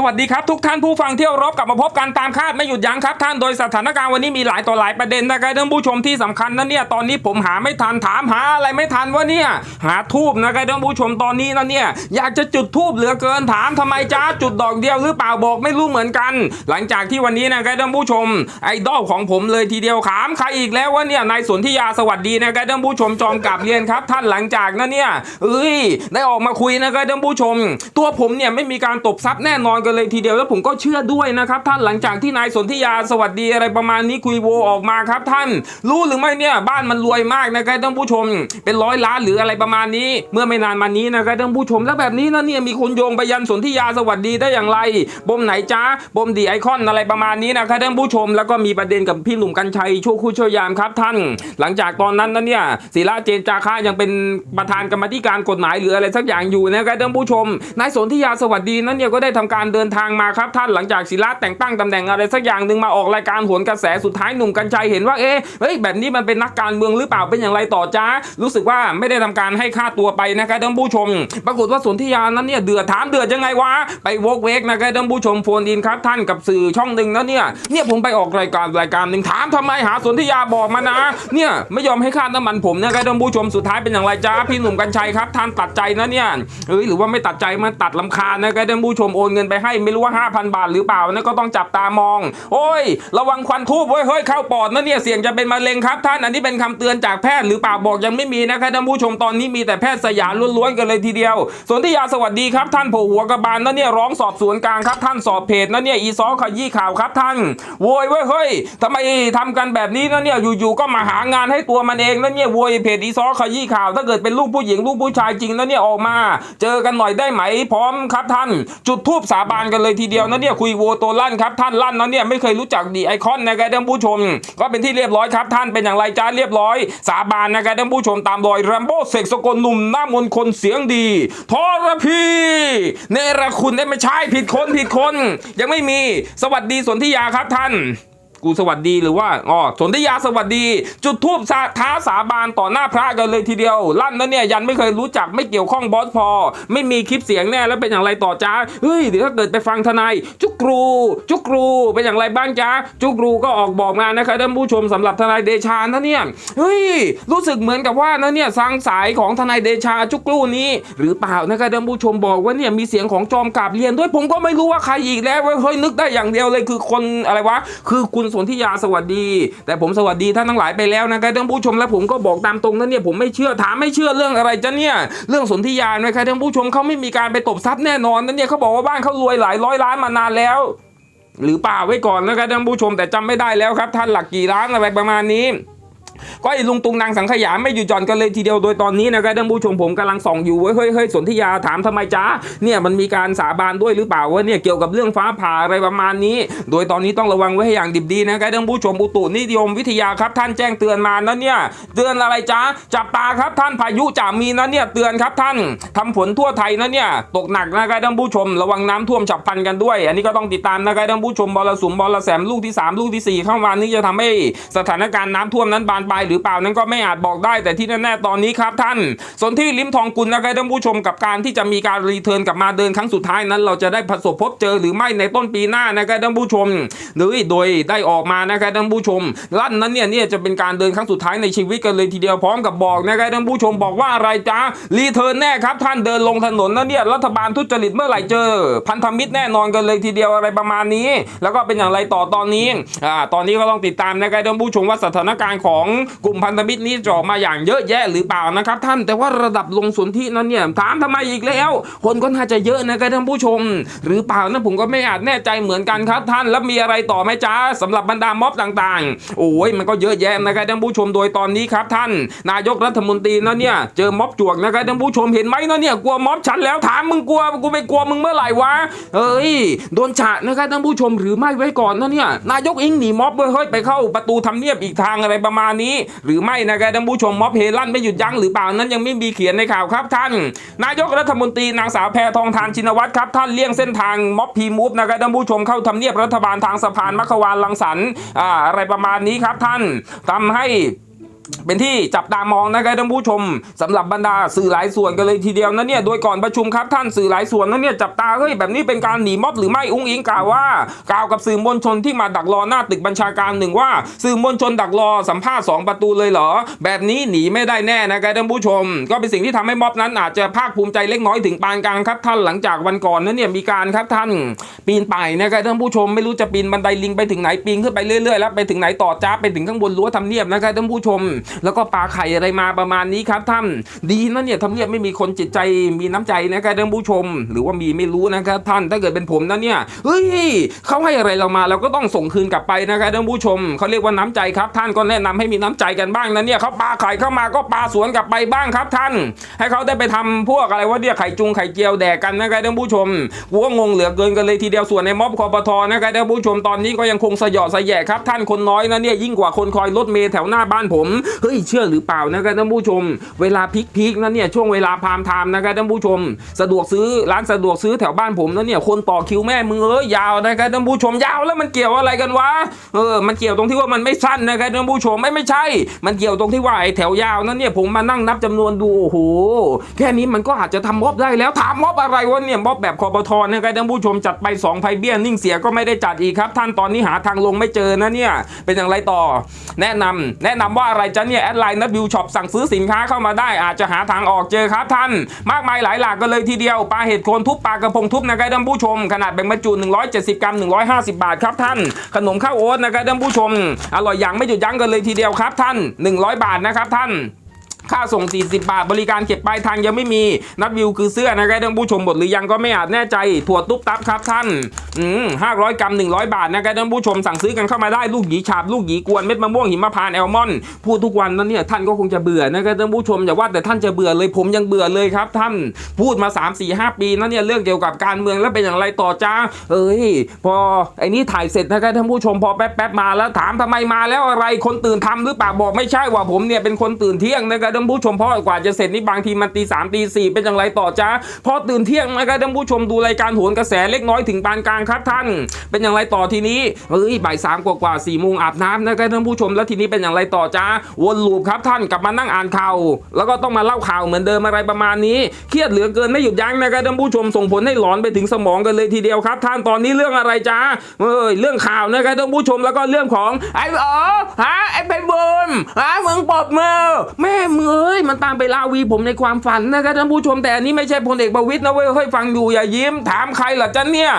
สวัสดีครับทุกท่านผู้ฟังเที่ยวรบกลับมาพบกันตามคาดไม่หยุดยั้งครับท่านโดยสถานการณ์วันนี้มีหลายต่อหลายประเด็นนะครับท่านผู้ชมที่สำคัญนะเนี่ยตอนนี้ผมหาไม่ทันถามหาอะไรไม่ทันว่าเนี่ยหาทูบนะครับท่านผู้ชมตอนนี้นะเนี่ยอยากจะจุดทูบเหลือเกินถามทำไมจ้าจุดดอกเดียวหรือเปล่าบอกไม่รู้เหมือนกัน หลังจากที่วันนี้นะครับท่านผู้ชม ไอดอลของผมเลยทีเดียวถามใครอีกแล้วว่าเนี่ยนายสนธิยาสวัสดีนะครับท่านผู้ชมจอมกลับเรียนครับ ท่านหลังจากนั้นเนี่ยเอ้ยได้ออกมาคุยนะครับท่านผู้ชม ตัวผมเนี่ยไม่มีการตบทรัพย์แน่นอนกันเลยทีเดียวแล้วผมก็เชื่อด้วยนะครับท่านหลังจากที่นายสนธิยาสวัสดีอะไรประมาณนี้คุยโวออกมาครับท่าน รู้หรือไม่เนี่ยบ้านมันรวยมากนะครับท่านผู้ชม เป็นร้อยล้านหรืออะไรประมาณนี้ เมื่อไม่นานมานี้นะครับท่านผู้ชมแล้วแบบนี้นะเนี่ยมีคนโยงไปยันสนธิยาสวัสดีได้อย่างไรบมไหนจ้าบมดีไอคอนอะไรประมาณนี้นะครับท่านผู้ชมแล้วก็มีประเด็นกับพี่หนุ่มกัญชัยชั่วคู่ชั่วยามครับท่าน หลังจากตอนนั้นนะเนี่ยศิระเจนจาคะยังเป็นประธานกรรมธิการกฎหมายหรืออะไรสักอย่างอยู่นะครับท่านผู้ชมนายสนธิยาสวัสดีนั้นเนี่ยก็ได้ทำการเดินทางมาครับท่านหลังจากศิระแต่งตั้งตำแหน่งอะไรสักอย่างหนึ่งมาออกรายการโหนกระแสสุดท้ายหนุ่มกัญชัยเห็นว่าเอ๊ะเฮ้ยแบบนี้มันเป็นนักการเมืองหรือเปล่าเป็นอย่างไรต่อจ้ารู้สึกว่าไม่ได้ทำการให้ค่าตัวไปนะครับท่านผู้ชม ปรากฏว่าสนธิยานั้นเนี่ยเดือดถามเดือดยังไงวะไปวกเวกนะครับท่านผู้ชมโฟนอินครับท่านกับสื่อช่องหนึ่งนะเนี่ยเนี่ยผมไปออกรายการรายการหนึ่งถามทำไมหาสนธิยาบอกมานะ เนี่ยไม่ยอมให้ค่าน้ำมันผมนะครับท่านผู้ชมสุดท้ายเป็นอย่างไรจ้าพี่หนุ่มกัญชัยครับท่านตัดใจนะเนี่ยเอ้ยหรือว่าไม่ตัดใจมันตัดลำคาญนะครับท่านผู้ชมโอนเงินไปให้ไม่รู้ว่า 5,000 บาทหรือเปล่านะก็ต้องจับตามอง โอ้ย ระวังควันทูบเว้ยเฮ้ยเข้าปอดนะเนี่ยเสี่ยงจะเป็นมะเร็งครับท่านอันนี้เป็นคำเตือนจากแพทย์หรือเปล่าบอกยังไม่มีนะครับท่านผู้ชมตอนนี้มีแต่แพทย์สยามล้วนๆกันเลยทีเดียว ส่วนที่ยาสวัสดีครับท่านโผหัวกระบาลนะเนี่ยร้องสอบสวนกลางครับท่านสอบเพจนะเนี่ยอีซอขยี้ข่าวครับท่านโวยเว้ยเฮ้ยทำไมทำกันแบบนี้นะเนี่ยอยู่ๆก็มาหางานให้ตัวมันเองนะเนี่ยโวยเพจอีซอขยี้ข่าว ถ้าเกิดเป็นลูกผู้หญิงลูกผู้ชายจริงนะเนี่ยออกมา เจอกันหน่อยได้ไหมพร้อมครับท่าน จุดทูบสาบานกันเลยทีเดียวนะเนี่ยคุยโวโตลั่นครับท่านลั่นนะเนี่ยไม่เคยรู้จักดีไอคอนนะครับท่านผู้ชม ก็เป็นที่เรียบร้อยครับท่านเป็นอย่างไรจ้าเรียบร้อย สาบานนะครับท่านผู้ชมตามรอยแรมโบ้เสกสกลหนุ่มหน้ามนคนเสียงดีทรพีเนรคุณได้ไม่ใช่ผิดคนผิดคน ยังไม่มี สวัสดีสนธิยาครับท่าน กูสวัสดีหรือว่าอ๋อสนธิยาสวัสดี จุดทูบท้าสาบานต่อหน้าพระกันเลยทีเดียว ลั่นนะเนี่ยยันไม่เคยรู้จักไม่เกี่ยวข้องบอสพอ ไม่มีคลิปเสียงแน่แล้วเป็นอย่างไรต่อจ้าเฮ้ยเดี๋ยวถ้าเกิดไปฟังทนายจุกรู จุกรูเป็นอย่างไรบ้างจ้าจุกรูก็ออกบอกมานะครับท่านผู้ชมสำหรับทนายเดชานะเนี่ยเฮ้ยรู้สึกเหมือนกับว่านะเนี่ยสางสายของทนายเดชาจุกรูนี้ หรือเปล่านะครับท่านผู้ชมบอกว่าเนี่ยมีเสียงของจอมกาบเรียนด้วยผมก็ไม่รู้ว่าใครอีกแล้วเฮ้ยนึกได้อย่างเดียวเลยคือคนอะไรวะคือคุณสนธิยาสวัสดี แต่ผมสวัสดีท่านทั้งหลายไปแล้วนะครับท่านผู้ชมและผมก็บอกตามตรงนะเนี่ยผมไม่เชื่อถามไม่เชื่อเรื่องอะไรจ้ะเนี่ยเรื่องสนธิยานะครับท่านผู้ชมเขาไม่มีการไปตบทรัพย์แน่นอนนะเนี่ยเขาบอกว่าบ้านเขารวยหลายร้อยล้านมานานแล้ว หรือเปล่าไว้ก่อนนะครับท่านผู้ชมแต่จำไม่ได้แล้วครับท่านหลักกี่ล้านอะไรประมาณนี้ ก็ไอ้ลุงตุงนางสังขยาไม่อยู่จอนกันเลยทีเดียวโดยตอนนี้นะครับท่านผู้ชมผมกำลังส่องอยู่เว้ยเฮ้ยเฮ้ยสนธิยาถามทำไมจ้าเนี่ยมันมีการสาบานด้วยหรือเปล่าว่าเนี่ยเกี่ยวกับเรื่องฟ้าผ่าอะไรประมาณนี้ โดยตอนนี้ต้องระวังไว้ให้อย่างดิบดีนะครับท่านผู้ชมอุตุนิยมวิทยาครับท่านแจ้งเตือนมานะเนี่ยเตือนอะไรจ้าจับตาครับท่านพายุจะมีนะเนี่ยเตือนครับท่านทำฝนทั่วไทยนะเนี่ยตกหนักนะครับท่านผู้ชม ระวังน้ำท่วมฉับพลันกันด้วย อันนี้ก็ต้องติดตามนะครับท่านผู้ชมบอลสุมบอลแสมลูกที่สมลูกที่สี่เข้ามานี้จะทำให้สถานการณ์น้ำท่วมนั้นบานไปหรือเปล่านั้นก็ไม่อาจบอกได้ แต่ที่แน่ๆตอนนี้ครับท่านสนที่ลิมทองกุลนะครับท่านผู้ชมกับการที่จะมีการรีเทิร์นกลับมาเดินครั้งสุดท้ายนั้น เราจะได้ประสบพบเจอหรือไม่ในต้นปีหน้านะครับท่านผู้ชม หรือโดยได้ออกมานะครับท่านผู้ชมลั่นนั้นเนี่ยเนี่ยจะเป็นการเดินครั้งสุดท้ายในชีวิตกันเลยทีเดียวพร้อมกับบอกนะครับท่านผู้ชมบอกว่าอะไรจ้ารีเทิร์นแน่ครับท่านเดินลงถนนนั้นเนี่ยรัฐบาลทุจริตเมื่อไหร่เจอ พันธมิตรแน่นอนกันเลยทีเดียวอะไรประมาณนี้ แล้วก็เป็นอย่างไรต่อตอนนี้อ่าตอนนี้ก็ต้องติดตามนะครับท่านผู้ชมว่าสถานการณ์ของกลุ่มพันธมิตรนี้จะออกมาอย่างเยอะแยะหรือเปล่านะครับท่านแต่ว่าระดับลงสนธินั้นเนี่ยถามทำไมอีกแล้ว คนก็น่าจะเยอะนะครับท่านผู้ชม หรือเปล่านะผมก็ไม่อาจแน่ใจเหมือนกันครับท่านแล้วมีอะไรต่อไหมจ้าสำหรับบรรดาม็อบต่างๆ โอ้ยมันก็เยอะแยะนะครับท่านผู้ชมโดยตอนนี้ครับท่าน นายกรัฐมนตรีนะเนี่ยเจอม็อบจวกนะครับท่านผู้ชมเห็นไหมนะเนี่ยกลัวม็อบฉันแล้วถามมึงกลัวกูไม่กลัวมึงเมื่อไหร่วะเอ้ยโดนฉะนะครับท่านผู้ชมหรือไม่ไว้ก่อนนะเนี่ยนายกเองหนีม็อบเว้ยเฮ้ยไปเข้าประตูทำเนียบอีกทางอะไรประมาณนี้หรือไม่นะครับท่านผู้ชมม็อบเฮลั่นไม่หยุดยั้งหรือเปล่านั้นยังไม่มีเขียนในข่าวครับท่าน นายกรัฐมนตรีนางสาวแพทองทานชินวัตรครับท่านเลี่ยงเส้นทางม็อบพีมูฟนะครับท่านผู้ชมเข้าทำเนียบรัฐบาลทางสะพานมัควานลังสรรอ่าอะไรประมาณนี้ครับท่านทำให้ เป็นที่จับตามองนะครับท่านผู้ชมสำหรับบรรดาสื่อหลายส่วนกันเลยทีเดียวนะเนี่ยโดยก่อนประชุมครับท่านสื่อหลายส่วนนะเนี่ยจับตาเฮ้ยแบบนี้เป็นการหนีม็อบหรือไม่อุ้งอิงกล่าวว่ากล่าวกับสื่อมวลชนที่มาดักรอหน้าตึกบัญชาการหนึ่งว่า สื่อมวลชนดักรอสัมภาษณ์สองประตูเลยเหรอ แบบนี้หนีไม่ได้แน่นะครับท่านผู้ชม ก็เป็นสิ่งที่ทำให้ม็อบนั้นอาจจะภาคภูมิใจเล็กน้อยถึงปานกลางครับท่านหลังจากวันก่อนนั้นเนี่ยมีการครับท่าน ปีนป่ายนะครับท่านผู้ชมไม่รู้จะปีนบันไดลิงไปถึงไหนปีนขึ้นไปเรื่อยๆแล้วไปถึงไหนต่อจ้าไปถึงข้างบนรั้วทำเนียบนะครับท่านผู้ชมแล้วก็ปลาไข่อะไรมาประมาณนี้ครับท่าน ดีนะเนี่ยทำเนียบไม่มีคนจิตใจมีน้ำใจนะครับท่านผู้ชม หรือว่ามีไม่รู้นะครับท่านถ้าเกิดเป็นผมนะเนี่ยเฮ้ยเขาให้อะไรเรามาเราก็ต้องส่งคืนกลับไปนะครับท่านผู้ชมเขาเรียกว่าน้ำใจครับ ท่านก็แนะนำให้มีน้ำใจกันบ้างนะเนี่ยเขาปลาไข่เข้ามาก็ปลาสวนกลับไปบ้างครับท่าน ให้เขาได้ไปทำพวกอะไรว่าเนี่ยไข่จุงไข่เจียวแดกกันนะครับท่านผู้ชมกูก็งงเหลือเกินกันเลยทีเดียวส่วนในม็อบคอปทนะครับท่านผู้ชมตอนนี้ก็ยังคงสยอสยแยะครับท่านคนน้อยนะเนี่ยยิ่งกว่าคนคอยรถเมล์แถวหน้าบ้านผมเฮ้ยเชื่อหรือเปล่านะครับท่านผู้ชม เวลาพีคๆนะเนี่ยช่วงเวลาพามไทม์นะครับท่านผู้ชม สะดวกซื้อร้านสะดวกซื้อแถวบ้านผมนะเนี่ยคนต่อคิวแม่มือเอ้ยยาวนะครับท่านผู้ชมยาวแล้วมันเกี่ยวอะไรกันวะเออมันเกี่ยวตรงที่ว่ามันไม่สั้นนะครับท่านผู้ชมไม่ไม่ใช่ มันเกี่ยวตรงที่ว่าไอ้แถวยาวนั้นเนี่ยผมมานั่งนับจำนวนดูโอ้โหแค่นี้มันก็อาจจะทำม็อบได้แล้วถามม็อบอะไรวะเนี่ยม็อบแบบคอปทนะครับท่านผู้ชมจัดไปสองไพเบี้ยนิ่งเสียก็ไม่ได้จัดอีกครับ ท่านตอนนี้หาทางลงไม่เจอนะเนี่ยเป็นอย่างไรต่อ แนะนำแนะนำว่าอะไรจะเนี่ยแอดไลน์นัดวิวช็อปสั่งซื้อสินค้าเข้ามาได้อาจจะหาทางออกเจอครับท่าน มากมายหลายหลากกันเลยทีเดียวปลาเห็ดโคนทุบปลากระพงทุบนะครับท่านผู้ชม ขนาดแบ่งบรรจุ 170 กรัม 150 บาทครับท่าน ขนมข้าวโอ๊ตนะครับท่านผู้ชม อร่อยอย่างไม่หยุดยั้งกันเลยทีเดียวครับท่าน 100 บาทนะครับท่าน ค่าส่ง 40 บาท บริการเก็บปลายทางยังไม่มี นัดวิวคือเสื้อนะครับท่านผู้ชมหมดหรือยังก็ไม่อาจแน่ใจ ถั่วตุ๊บตับครับท่านอืม500กรัม100บาทนะครับท่านผู้ชมสั่งซื้อกันเข้ามาได้ลูกหยีฉาบลูกหยีกวนเม็ดมะม่วงหิมพานต์แอลมอนพูดทุกวันนั้นเนี่ยท่านก็คงจะเบื่อนะครับท่านผู้ชมอย่าว่าแต่ท่านจะเบื่อเลยผมยังเบื่อเลยครับท่านพูดมา 3 4 5 ปีนั้นเนี่ยเรื่องเกี่ยวกับการเมืองแล้วเป็นอย่างไรต่อจ้าเอ้ยพอไอ้นี่ถ่ายเสร็จนะครับท่านผู้ชมพอแป๊บแป๊บๆมาแล้วถามทำไมมาแล้วอะไรคนตื่นทำหรือเปล่าบอกไม่ใช่ว่าผมเนี่ยเป็นคนตื่นเที่ยงนะครับท่านผู้ชมเพราะกว่าจะเสร็จนี่บางทีมันตีสามตีสี่เป็นอย่างไรต่อจ้าพอตื่นเที่ยงนะครับท่านผู้ชมดูรายการโหนกระแสเล็กน้อยถึงปานกลางครับท่าน เป็นอย่างไรต่อทีนี้เฮ้ยบ่ายสามกว่ากว่าสี่โมงอาบน้ำนะครับท่านผู้ชมแล้วทีนี้เป็นอย่างไรต่อจ้าวนลูปครับท่านกลับมานั่งอ่านข่าวแล้วก็ต้องมาเล่าข่าวเหมือนเดิมอะไรประมาณนี้ เครียดเหลือเกินไม่หยุดยั้งนะครับท่านผู้ชมส่งผลให้หลอนไปถึงสมองกันเลยทีเดียวครับ ท่านตอนนี้เรื่องอะไรจ้าเอ้ยเรื่องข่าวนะครับท่านผู้ชมแล้วก็เรื่องของไอ้เออฮะไอ้ไปบนฮะมึงปรบมือแม่มึงเอ้ยมันตามไปลาวีผมในความฝันนะครับท่านผู้ชมแต่อันนี้ไม่ใช่พลเอกประวิตยนะเว้ยเฮ้ยฟังอยู่อย่ายิ้มถามใครล่ะจ๊ะเนี่ย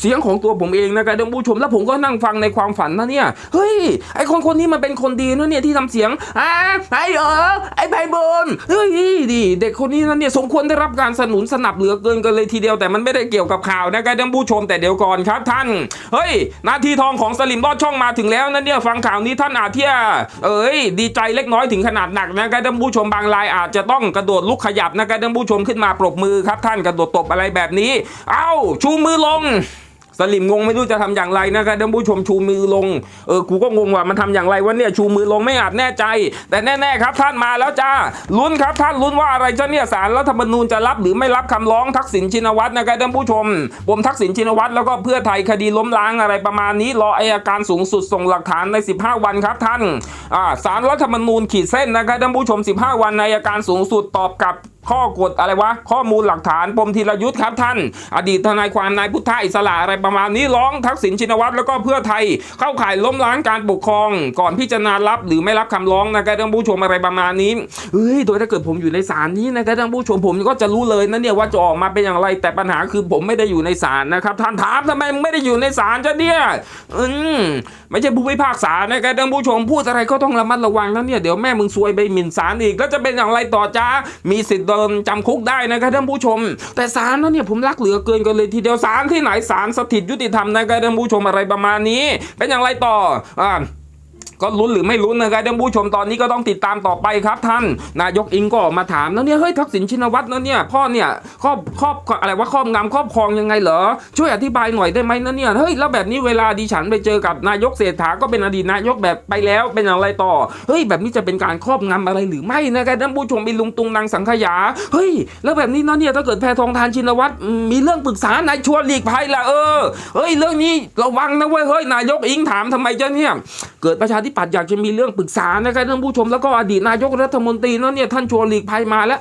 เสียงของตัวผมเองนะครับท่านผู้ชมแล้วผมก็นั่งฟังในความฝันนะเนี่ยเฮ้ยไอคนคนนี้มันเป็นคนดีนะเนี่ยที่ทำเสียงอ่าไอเออไอไพบนเฮ้ยดีเด็กคนนี้นะเนี่ยสมควรได้รับการสนับสนุนสนับเหลือเกินกันเลยทีเดียวแต่มันไม่ได้เกี่ยวกับข่าวนะครับท่านผู้ชมแต่เดี๋ยวก่อนครับท่านเฮ้ยนาทีทองของสลิมรอดช่องมาถึงแล้วนะเนี่ยฟังข่าวนี้ท่านอาเทียเอ้ยดีใจเล็กน้อยถึงขนาดหนักนะครับท่านผูู้้ชมบางรายอาจจะต้องกระโดดลุกขยับนะครับท่านผู้ชมขึ้นมาปรบมือครับท่านกระโดดตบอะไรแบบนี้ เอ้าชูมือลง สลิมงงไม่รู้จะทำอย่างไรนะครับท่านผู้ชมชูมือลงเออกูก็งงว่ามันทำอย่างไรวะเนี่ยชูมือลงไม่อาจแน่ใจ แต่แน่ๆครับท่านมาแล้วจ้าลุ้นครับท่านลุ้นว่าอะไรจะเนี่ยสารรัฐธรรมนูญจะรับหรือไม่รับคำร้องทักษิณชินวัตรนะครับท่านผู้ชมปมทักษิณชินวัตรแล้วก็เพื่อไทยคดีล้มล้างอะไรประมาณนี้รออายการสูงสุดส่งหลักฐานใน 15 วันครับท่านอ่าสารรัฐธรรมนูญขีดเส้นนะครับท่านผู้ชม 15 วันในอายการสูงสุดตอบกับข้อกฎอะไรวะ ข้อมูลหลักฐานปมธีรยุทธ์ครับท่าน อดีตทนายความนายพุทธอิสระอะไรประมาณนี้ร้องทักษิณชินวัตรแล้วก็เพื่อไทยเข้าข่ายล้มล้างการปกครอง ก่อนพิจารณารับหรือไม่รับคำร้องนะครับท่านผู้ชมอะไรประมาณนี้เฮ้ยโดยถ้าเกิดผมอยู่ในศาลนี้นะครับท่านผู้ชมผมก็จะรู้เลยนะเนี่ยว่าจะออกมาเป็นอย่างไรแต่ปัญหาคือผมไม่ได้อยู่ในศาลนะครับท่านถามทำไมไม่ได้อยู่ในศาลจ้ะเนี่ยอืมไม่ใช่ผู้พิพากษานะครับท่านผู้ชมพูดอะไรก็ต้องระมัดระวังนะเนี่ยเดี๋ยวแม่มึงซวยไปหมิ่นศาลอีกแล้วจะเป็นอย่างไรต่อจ้ามีสิทธิ์โดจำคุกได้นะครับท่านผู้ชม แต่ศาลนั้นเนี่ยผมรักเหลือเกินกันเลยทีเดียวศาลที่ไหนศาลสถิตยุติธรรมนะครับท่านผู้ชมอะไรประมาณนี้ เป็นอย่างไรต่ออ่า ก็ลุ้นหรือไม่ลุ้นนะครับท่านผู้ชมตอนนี้ก็ต้องติดตามต่อไปครับท่าน นายกอิงก็ออกมาถามแล้วเนี่ยเฮ้ยทักษิณชินวัตรนะเนี่ยพ่อเนี่ยครอบครอบอะไรว่าครอบงำครอบครองยังไงเหรอช่วยอธิบายหน่อยได้ไหมนะเนี่ยเฮ้ยแล้วแบบนี้เวลาดิฉันไปเจอกับนายกเศรษฐาก็เป็นอดีตนายกแบบไปแล้วเป็นอะไรต่อเฮ้ยแบบนี้จะเป็นการครอบงำอะไรหรือไม่นะครับท่านผู้ชมไปลุงตุงนางสังขยาเฮ้ยแล้วแบบนี้นะเนี่ยถ้าเกิดแพทองทานชินวัตรมีเรื่องปรึกษานายชวนหลีกภัยละเออเฮ้ยเรื่องนี้ระวังนะเว้ยเฮ้ยนายกอิงถามทำไมเจ้าเนี่ยเกิดประชาธิปัตย์อยากจะมีเรื่องปรึกษานะครับท่านผู้ชมแล้วก็อดีตนายกรัฐมนตรีนั่นเนี่ยท่านชวนหลีกภัยมาแล้ว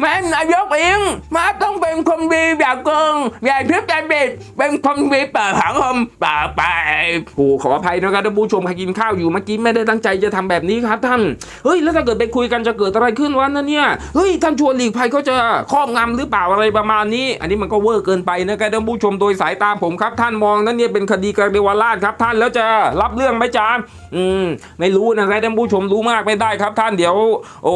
แม่นายกเองมาต้องเป็นคนดีอย่าเกิงอย่าทิพย์ใจเบ็ดเป็นคนดีเปิดหางคมป่าไปโอ้ขออภัยนะครับท่านผู้ชมใครกินข้าวอยู่เมื่อกี้ไม่ได้ตั้งใจจะทำแบบนี้ครับท่านเฮ้ยแล้วถ้าเกิดไปคุยกันจะเกิดอะไรขึ้นวะนั่นเนี่ยเฮ้ยท่านชวนหลีกภัยเขาจะครอบงำหรือเปล่าอะไรประมาณนี้ อันนี้มันก็เวอร์เกินไปนะครับท่านผู้ชมโดยสายตาผมครับท่านมองนั่นเนี่ยเป็นคดีกระเดวราชครับท่านแล้วจะรับเรื่องไหมจ๊ะอืมไม่รู้นะครับท่านผู้ชมรู้มากไม่ได้ครับท่านเดี๋ยว โอ้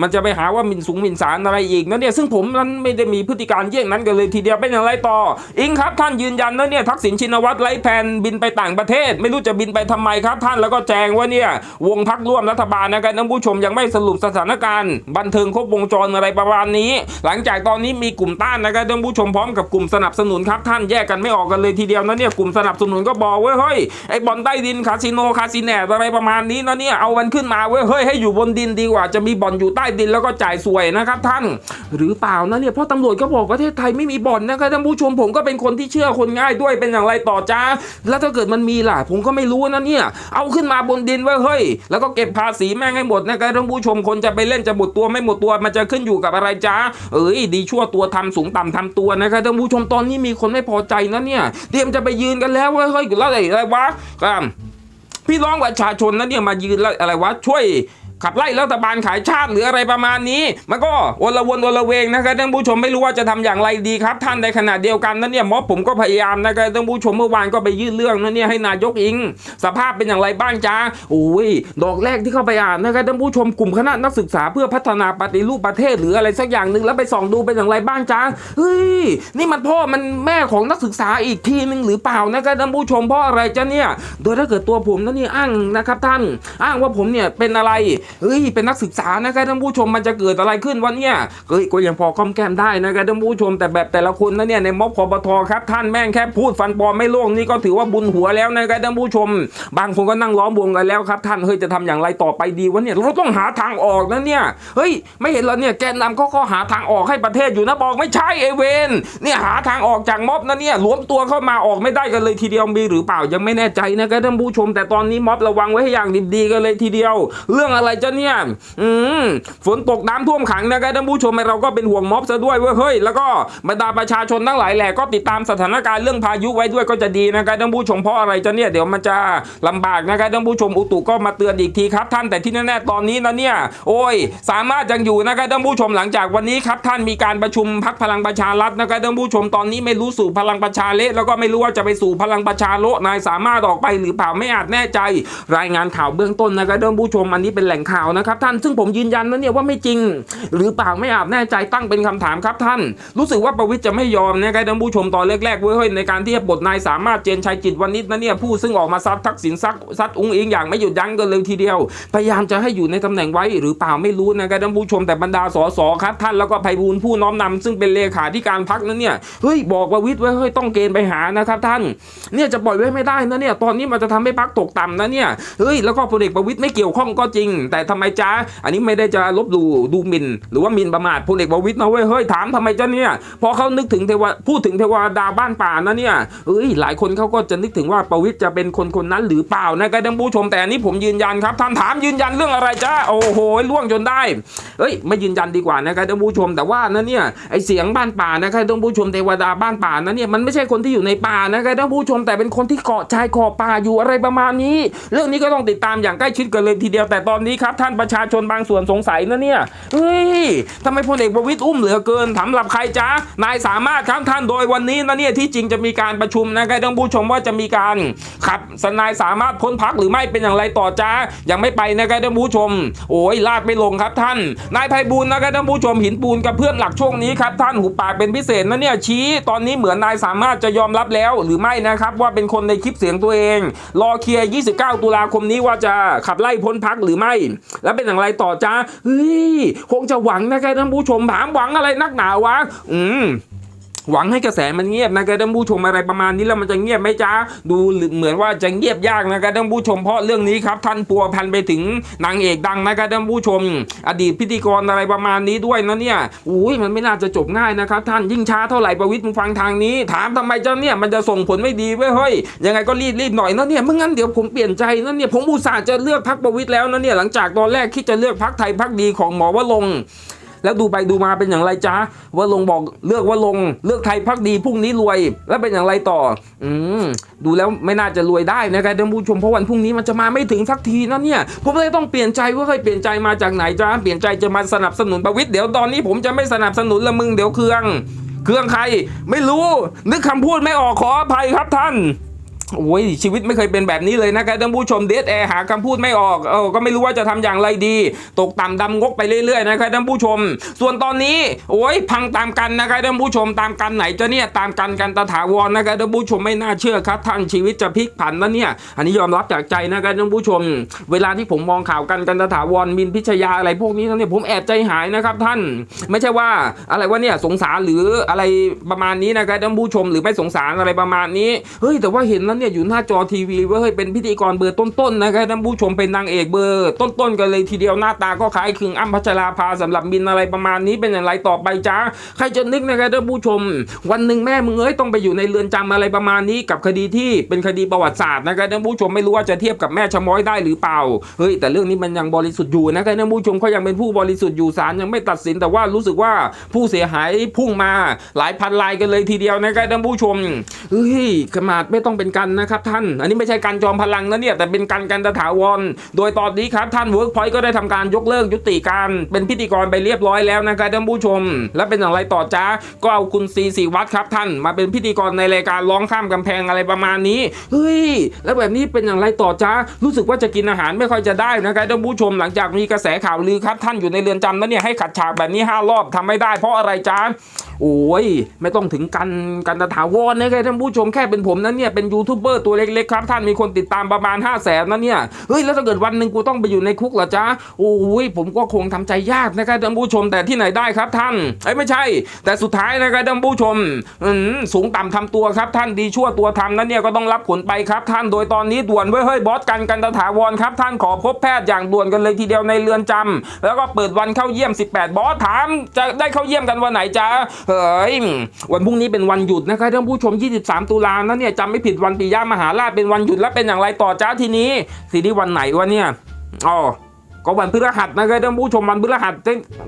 มันจะไปหาว่ามินสูงมินศาลอะไรอีกนะเนี่ยซึ่งผมนั้นไม่ได้มีพฤติการเยี่ยงนั้นกันเลยทีเดียวเป็นอย่างไรต่อ อิงครับท่านยืนยันนะเนี่ยทักษิณชินวัตรไร้แผนบินไปต่างประเทศ ไม่รู้จะบินไปทำไมครับ ท่านแล้วก็แจงว่าเนี่ยวงพักร่วมรัฐบาลนะครับท่านผู้ชมยังไม่สรุปสถานการณ์บันเทิงครบวงจรอะไรประมาณนี้ หลังจากตอนนี้มีกลุ่มต้านนะครับท่านผู้ชมพร้อมกับกลุ่มสนับสนุนครับท่านแยกกันไม่ออกกันเลยทีเดียวนะเนี่ยกลุ่มสนับสนุนก็บอกเว้ยเฮ้ยไอ้บอลใต้ดินคาสิโนคาสิแนอะไรประมาณนี้นะเนี่ยเอามันขึ้นมาเว้ยเฮ้ยให้อยู่บนดินดีกว่าจะมีบ่อนอยู่ใต้ดินแล้วก็จ่ายสวยนะครับท่านหรือเปล่านะเนี่ยเพราะตำรวจก็บอกประเทศไทยไม่มีบ่อนนะครับท่านผู้ชมผมก็เป็นคนที่เชื่อคนง่ายด้วยเป็นอย่างไรต่อจ้าแล้วถ้าเกิดมันมีล่ะ ผมก็ไม่รู้นะเนี่ย เอาขึ้นมาบนดินไว้เฮ้ย แล้วก็เก็บภาษีแม่งให้หมดนะครับท่านผู้ชมคนจะไปเล่นจะหมดตัวไม่หมดตัวมันจะขึ้นอยู่กับอะไรจ้าเอ้ยดีชั่วตัวทำสูงต่ำทำตัวนะครับท่านผู้ชมตอนนี้มีคนไม่พอใจนะเนี่ยเตรียมจะไปยืนกันแล้วเว้ยเฮ้ยแล้วอะไรอะไรวะพี่น้องประชาชนนั้นเนี่ยมายืนแล้วอะไรวะช่วย ขับไล่รัฐบาลขายชาติหรืออะไรประมาณนี้ มันก็โอละวนโอละเวงนะครับท่านผู้ชมไม่รู้ว่าจะทำอย่างไรดีครับ ท่านในขณะเดียวกันนั้นเนี่ยม็อบผมก็พยายามนะครับท่านผู้ชมเมื่อวานก็ไปยื่นเรื่องนั้นเนี่ยให้นายกอิง สภาพเป็นอย่างไรบ้างจ้าโอ้ยดอกแรกที่เข้าไปอ่านนะครับท่านผู้ชมกลุ่มคณะนักศึกษาเพื่อพัฒนาปฏิรูปประเทศหรืออะไรสักอย่างหนึ่งแล้วไปส่องดูเป็นอย่างไรบ้างจ้าเฮ้ยนี่มันพ่อมันแม่ของนักศึกษาอีกทีหนึ่งหรือเปล่านะครับท่านผู้ชมเพราะอะไรจ้าเนี่ยโดยถ้าเกิดตัวผมนั้นเนี่ยอ้างนะครับท่านอ้างว่าผมเนี่ยเป็นอะไรเฮ้ยเป็นนักศึกษานะครับท่านผู้ชมมันจะเกิดอะไรขึ้นวันเนี่ยเฮ้ยก็ยังพอก้อมแก้มได้นะครับท่านผู้ชมแต่แบบแต่ละคนนะเนี่ยในม็อบคอปทครับท่านแม่งแค่พูดฟันปลอมไม่โล่งนี่ก็ถือว่าบุญหัวแล้วนะครับท่านผู้ชม บางคนก็นั่งล้อมวงกันแล้วครับ ท่านเฮ้ยจะทำอย่างไรต่อไปดีวะเนี่ยเราต้องหาทางออกนะเนี่ยเฮ้ยไม่เห็นเหรอเนี่ยแกนนำเขาก็หาทางออกให้ประเทศอยู่นะบอกไม่ใช่เอเวนเนี่ยหาทางออกจากม็อบนะเนี่ยรวมตัวเข้ามาออกไม่ได้กันเลยทีเดียวมีหรือเปล่ายังไม่แน่ใจนะครับท่านผู้ชม แต่ตอนนี้ม็อบระวังไว้ให้อย่างดีๆกันเลยทีเดียว เรื่องอะไรจะเนี่ย อืมฝนตกน้ำท่วมขังนะครับท่านผู้ชมเราก็เป็นห่วงม็อบซะด้วยเว้ยเฮ้ยแล้วก็บรรดาประชาชนทั้งหลายแหล่ก็ติดตามสถานการณ์เรื่องพายุไว้ด้วยก็จะดีนะครับท่านผู้ชมเพราะอะไรจะเนี่ยเดี๋ยวมันจะลำบากนะครับท่านผู้ชมอุตุก็มาเตือนอีกทีครับ ท่านแต่ที่แน่ๆตอนนี้นะเนี่ย โอ้ย สามารถยังอยู่นะครับท่านผู้ชมหลังจากวันนี้ครับท่านมีการประชุมพักพลังประชารัฐนะครับท่านผู้ชมตอนนี้ไม่รู้สู่พลังประชาเละแล้วก็ไม่รู้ว่าจะไปสู่พลังประชาโลนายสามารถออกไปหรือเปล่าไม่อาจแน่ใจ รายงานข่าวเบื้องต้นนะครับท่านผู้ชมอันนี้เป็นแหล่งข่าวนะครับท่านซึ่งผมยืนยันนะเนี่ยว่าไม่จริง หรือเปล่าไม่อาจแน่ใจตั้งเป็นคำถามครับท่าน รู้สึกว่าประวิตรจะไม่ยอมนะครับท่านผู้ชมตอนแรกๆเว้ยเฮ้ในการที่จะปลดนายสามารถเจนชัยจิตวันนี้นะเนี่ยผู้ซึ่งออกมาซัดทักษิณซักซัดอุ้งอิงอย่างไม่หยุดยั้งกันเลยทีเดียว พยายามจะให้อยู่ในตำแหน่งไว้หรือเปล่าไม่รู้นะครับท่านผู้ชมแต่บรรดาสสครับท่านแล้วก็ไพบูลผู้น้อมนำซึ่งเป็นเลขาธิการพักนั้นเนี่ยเฮ้ยบอกประวิตรไว้เฮ้ยต้องเกณฑ์ไปหานะครับท่านเนี่ยจะปล่อยไว้ไม่ได้นะเนี่ยตอนนี้มันจะทำให้พักตกต่ำนะเนี่ยเฮ้ยแล้วก็พลเอกประวิตรไม่เกี่ยวข้องก็จริง แต่ทำไมจ้าอันนี้ไม่ได้จะลบหลู่ดูหมิ่น หรือว่าหมิ่นประมาทพลเอกประวิตรนะเว้ยเฮ้ยถามทำไมจ้าเนี่ยพอเขานึกถึงเทวพูดถึงเทวดาบ้านป่านะเนี่ยเอ้ยหลายคนเขาก็จะนึกถึงว่าประวิตรจะเป็นคนคนนั้นหรือเปล่านะครับท่านผู้ชมแต่อันนี้ผมยืนยันครับท่านถามยืนยันเรื่องอะไรจ้าโอ้โหล่วงจนได้เอ้ยไม่ยืนยันดีกว่านะครับท่านผู้ชมแต่ว่านะเนี่ยไอเสียงบ้านป่านะครับท่านผู้ชมเทวดาบ้านป่านะเนี่ยมันไม่ใช่คนที่อยู่ในป่านะครับท่านผู้ชมแต่เป็นคนที่เกาะชายขอบป่าอยู่อะไรประมาณนี้ เรื่องนี้ก็ต้องติดตามอย่างใกล้ชิดกันเลยทีเดียวแต่ตอนนี้ครับท่านประชาชนบางส่วนสงสัยนะเนี่ยเฮ้ยทำไมพลเอกประวิตรอุ้มเหลือเกินถามหลับใครจ้านายสามารถครับท่านโดยวันนี้นะเนี่ยที่จริงจะมีการประชุมนะครับท่านผู้ชมว่าจะมีการขับสนายสามารถพ้นพักหรือไม่เป็นอย่างไรต่อจ้ายังไม่ไปนะครับท่านผู้ชม โอ้ยลาดไม่ลงครับท่าน นายไพบูลนะครับท่านผู้ชมหินปูนกับเพื่อนหลักช่วงนี้ครับท่านหูปากเป็นพิเศษนะเนี่ยชี้ ตอนนี้เหมือนนายสามารถจะยอมรับแล้วหรือไม่นะครับว่าเป็นคนในคลิปเสียงตัวเอง รอเคลียร์ 29 ตุลาคมนี้ว่าจะขับไล่พ้นพักหรือไม่แล้วเป็นอย่างไรต่อจ้าเฮ้ยคงจะหวังนะครับท่านผู้ชมถามหวังอะไรนักหนาวะ อืม หวังให้กระแสมันเงียบนะครับท่านผู้ชมอะไรประมาณนี้แล้วมันจะเงียบไหมจ๊ะดูเหมือนว่าจะเงียบยากนะครับท่านผู้ชมเพราะเรื่องนี้ครับท่านปัวพันไปถึงนางเอกดังนะครับท่านผู้ชม อดีตพิธีกรอะไรประมาณนี้ด้วยนะเนี่ยอุ้ยมันไม่น่าจะจบง่ายนะครับท่านยิ่งช้าเท่าไหร่ประวิตรมึงฟังทางนี้ ถามทำไมเจ้าเนี่ยมันจะส่งผลไม่ดีเว้ยเฮ้ยยังไงก็รีบรีบหน่อยนะเนี่ยไม่งั้นเดี๋ยวผมเปลี่ยนใจนะเนี่ยผมอุตส่าห์จะเลือกพักประวิตรแล้วนะเนี่ยหลังจากตอนแรกคิดจะเลือกพักไทยพักดีของหมอวรง แล้วดูไปดูมาเป็นอย่างไรจ้าว่าลงบอกเลือกว่าลงเลือกไทยพักดีพรุ่งนี้รวย แล้วเป็นอย่างไรต่อ อืมดูแล้วไม่น่าจะรวยได้นะครับท่านผู้ชมเพราะวันพรุ่งนี้มันจะมาไม่ถึงสักทีนะเนี่ยผมเลยต้องเปลี่ยนใจว่าเคยเปลี่ยนใจมาจากไหนจ้าเปลี่ยนใจจะมาสนับสนุนประวิตรเดี๋ยวตอนนี้ผมจะไม่สนับสนุนละมึงเดี๋ยวเครื่อง เครื่องใคร ไม่รู้ นึกคำพูดไม่ออกขออภัยครับท่าน โอ้ยชีวิตไม่เคยเป็นแบบนี้เลยนะครับท่านผู้ชมเดทแอร์หาคำพูดไม่ออกเออก็ไม่รู้ว่าจะทำอย่างไรดี ตกต่ำดำงกไปเรื่อยๆนะครับท่านผู้ชม ส่วนตอนนี้โอ้ยพังตามกันนะครับท่านผู้ชมตามกันไหนจะเนี่ยตามกันกันตถาวรนะครับท่านผู้ชมไม่น่าเชื่อครับท่านชีวิตจะพลิกผันนะเนี่ยอันนี้ยอมรับจากใจนะครับท่านผู้ชม เวลาที่ผมมองข่าวกันกันตถาวรมินพิชยาอะไรพวกนี้เนี่ยผมแอบใจหายนะครับท่าน ไม่ใช่ว่าอะไรว่าเนี่ยสงสารหรืออะไรประมาณนี้นะครับท่านผู้ชมหรือไม่สงสารอะไรประมาณนี้เฮ้ยแต่ว่าเห็นแล้วเนี่ยอยู่หน้าจอทีวีว่าเฮ้ยเป็นพิธีกรเบอร์ต้นๆนะครับท่านผู้ชมเป็นนางเอกเบอร์ต้นๆกันเลยทีเดียวหน้าตาก็คล้ายคลึงอ้ำพัชราภาสำหรับมินอะไรประมาณนี้เป็นอย่างไรต่อไปจ้าใครจะนึกนะครับท่านผู้ชม วันหนึ่งแม่มึงเอ้ยต้องไปอยู่ในเรือนจำอะไรประมาณนี้กับคดีที่เป็นคดีประวัติศาสตร์นะครับท่านผู้ชมไม่รู้ว่าจะเทียบกับแม่ชะม้อยได้หรือเปล่าเฮ้ยแต่เรื่องนี้มันยังบริสุทธิ์อยู่นะครับท่านผู้ชมเขายังเป็นผู้บริสุทธิ์อยู่ศาลยังไม่ตัดสินแต่ว่ารู้สึกว่าผู้เสียหายพุ่งมาหลายพันรายกันเลยทีเดียวนะครับท่านผู้ชมเฮ้ยขมาดไม่ต้องเป็นกันนะครับท่าน อันนี้ไม่ใช่การจอมพลังนะเนี่ยแต่เป็นการกันตถาวร โดยตอนนี้ครับท่านเวิร์กพอยต์ก็ได้ทำการยกเลิกยุติการเป็นพิธีกรไปเรียบร้อยแล้วนะครับท่านผู้ชม และเป็นอย่างไรต่อจ้าก็เอาคุณซีสีวัดครับท่าน มาเป็นพิธีกรในรายการร้องข้ามกำแพงอะไรประมาณนี้เฮ้ยแล้วแบบนี้เป็นอย่างไรต่อจ้ารู้สึกว่าจะกินอาหารไม่ค่อยจะได้นะครับท่านผู้ชมหลังจากมีกระแสข่าวลือครับท่านอยู่ในเรือนจำนั้นเนี่ยให้ขัดฉากแบบนี้ห้ารอบทำไม่ได้เพราะอะไรจ้า โอ้ยไม่ต้องถึงกันกันตถาวรนะครับท่านผู้ชมแค่เป็นผมนั้นเนี่ยเป็นยูทูบเบอร์ตัวเล็กๆครับท่านมีคนติดตามประมาณ5 0 0แสนนะเนี่ยเฮ้ยแล้วถ้าเกิดวันหนึ่งกูต้องไปอยู่ในคุกเหรอจ๊ะโอ้ยผมก็คงทำใจยากนะครับท่านผู้ชมแต่ที่ไหนได้ครับท่านไอ้ไม่ใช่ แต่สุดท้ายนะครับท่านผู้ชมอืมสูงต่ำทำตัวครับท่านดีชั่วตัวทำนั้นเนี่ยก็ต้องรับผลไปครับท่านโดยตอนนี้ด่วนเว้ยเฮ้ยบอสกันกันตถาวรครับท่านขอพบแพทย์อย่างด่วนกันเลยทีเดียวในเรือนจำแล้วก็เปิดวันเข้าเยี่ยม 18 บอสถามจะได้เข้าเยี่ยมกันวันไหนจ๊ะเฮ้ยวันพรุ่งนี้เป็นวันหยุดนะครับท่านผู้ชม 23 ตุลานะเนี่ยจำไม่ผิดวันปีย่ามหาราชเป็นวันหยุดแล้วเป็นอย่างไรต่อจ้าทีนี้ทีนี้วันไหนวะเนี่ยอ๋อ ก็วันพฤหัสนะครับท่านผู้ชมวันพฤหัส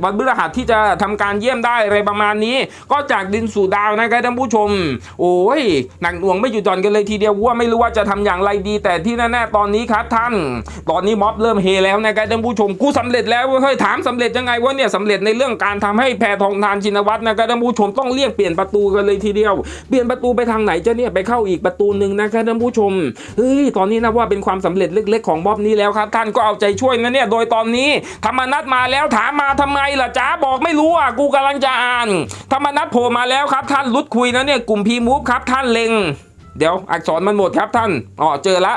วันพฤหัสที่จะทำการเยี่ยมได้อะไรประมาณนี้ ก็จากดินสู่ดาวนะครับท่านผู้ชม โอ้ยหนักหน่วงไม่หยุดหย่อนกันเลยทีเดียวว่าไม่รู้ว่าจะทำอย่างไรดี แต่ที่แน่ๆตอนนี้ครับท่าน ตอนนี้ม็อบเริ่มเฮแล้วนะครับท่านผู้ชมกูสำเร็จแล้วเว้ยเฮ้ยถามสำเร็จยังไงวะเนี่ยสำเร็จในเรื่องการทำให้แพทองทานชินวัตรนะครับท่านผู้ชมต้องเรียกเปลี่ยนประตูกันเลยทีเดียว เปลี่ยนประตูไปทางไหนจะเนี่ยไปเข้าอีกประตูหนึ่งนะครับท่านผู้ชมเฮ้ยตอนนี้นะว่าเป็นความสำเร็จเล็ก ๆ ของม็อบนี้แล้วครับท่านก็เอาใจช่วยนะเนี่ยโดยตอนนี้ ธรรมนัตมาแล้วถามมาทำไมล่ะจ้าบอกไม่รู้อะกูกำลังจะอ่าน ธรรมนัตโผล่มาแล้วครับ ท่านรุดคุยนะเนี่ยกลุ่มพีมูฟครับท่านเล็ง เดี๋ยวอักษรมันหมดครับท่านอ๋อเจอละ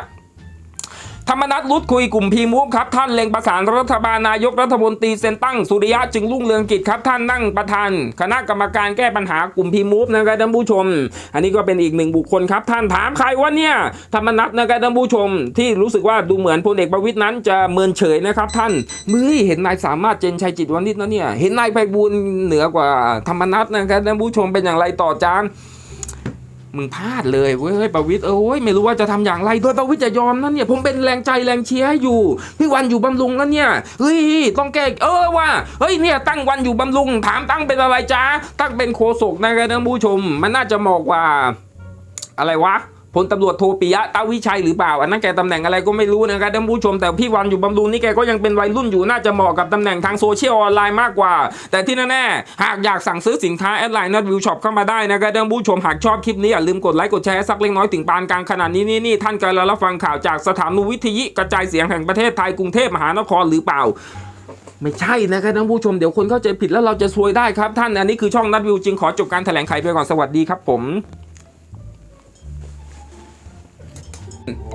ธรรมนัฐรุดคุยกลุ่มพีมูฟครับท่านเล็งประสานรัฐบาลนายกรัฐมนตรีเซนตั้งสุริยะจึงรุ่งเรืองกิจครับท่านนั่งประธาน คณะกรรมการแก้ปัญหากลุ่มพีมูฟนะครับท่านผู้ชม อันนี้ก็เป็นอีกหนึ่งบุคคลครับท่านถามใครว่าเนี่ยธรรมนัฐนะครับท่านผู้ชม ที่รู้สึกว่าดูเหมือนพลเอกประวิตยนั้นจะเมินเฉยนะครับท่านมือเห็นนายสามารถเจนชัยจิตวณิชนะเนี่ยเห็นนายไพบูลเหนือกว่าธรรมนัฐนะครับท่านผู้ชมเป็นอย่างไรต่อจาน มึงพลาดเลยเว้ยประวิทย์เอ้ยไม่รู้ว่าจะทำอย่างไรโดยประวิทย์จะยอมนั่นเนี่ยผมเป็นแรงใจแรงเชียร์ให้อยู่พี่วันอยู่บำรุงแล้วเนี่ยเฮ้ยต้องแก้เออว่าเฮ้ยเนี่ยตั้งวันอยู่บำรุง ถามตั้งเป็นอะไรจ้าตั้งเป็นโคศกนะครับท่านผู้ชม มันน่าจะเหมาะกว่า อะไรวะ พลตำรวจโทปิยะตาวิชัยหรือเปล่า อันนั้นแกตำแหน่งอะไรก็ไม่รู้นะครับท่านผู้ชมแต่พี่วันอยู่บำรุงนี่แกก็ยังเป็นวัยรุ่นอยู่น่าจะเหมาะกับตำแหน่งทางโซเชียลออนไลน์มากกว่า แต่ที่แน่ๆหากอยากสั่งซื้อสินค้าแอดไลน์นัดวิวช็อปเข้ามาได้นะครับท่านผู้ชมหากชอบคลิปนี้อย่าลืมกดไลค์กดแชร์สักเล็กน้อยถึงปานกลางขนาดนี้นี่นี่ท่านกำลังรับฟังข่าวจากสถานีวิทยุกระจายเสียงแห่งประเทศไทยกรุงเทพมหานครหรือเปล่าไม่ใช่นะครับท่านผู้ชมเดี๋ยวคนเข้าใจผิดแล้วเราจะซวยได้ครับท่านอันนี้คือช่องนัดวิวจึงขอจบการแถลงไขไปก่อนสวัสดีครับผม 嗯。